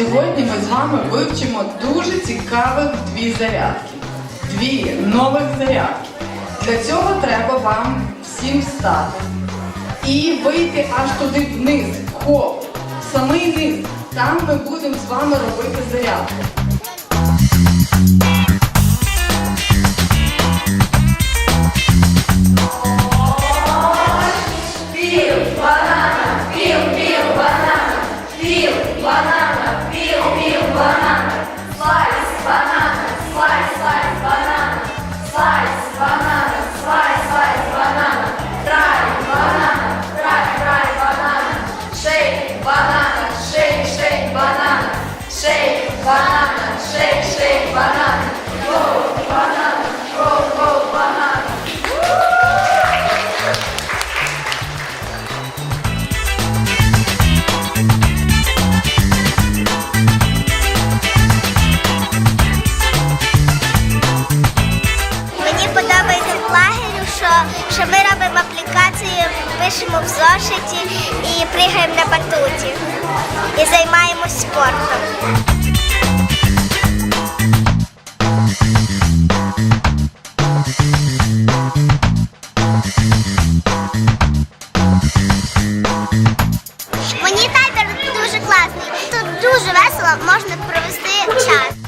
Сьогодні ми з вами вивчимо дуже цікавих дві зарядки. Дві нових зарядки. Для цього треба вам всім встати і вийти аж туди вниз. Хоп, самий низ. Там ми будемо з вами робити зарядку. Shake banana, shake, shake banana, go banana, go, go. Мені подобається лагерю, що, ми робимо аплікації, пишемо в зошиті і пригаємо на батуті. І займаємось спортом. Дуже весело можна провести час.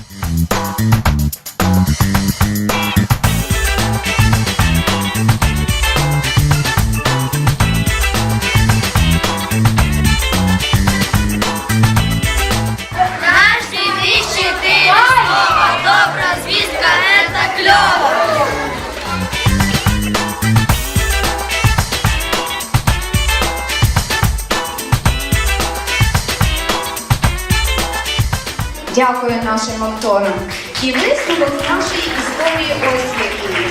Дякую нашим авторам. І висновок з нашої історії ось який.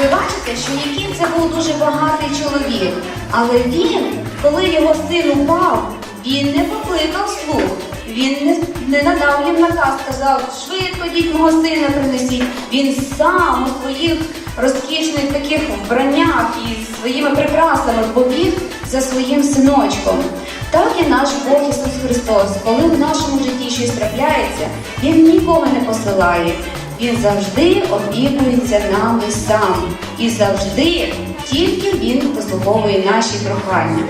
Ви бачите, що Яків це був дуже багатий чоловік, але він, коли його син упав, він не покликав слуг. Він не, не надав їм наказ, сказав, швидко діть мого сина принесіть. Він сам у своїх розкішних таких вбраннях і своїми прикрасами побіг за своїм синочком. Так і наш Бог Ісус Христос, коли в нашому житті щось трапляється, Він нікого не посилає. Він завжди опікується нами сам. І завжди тільки Він послуговує наші прохання.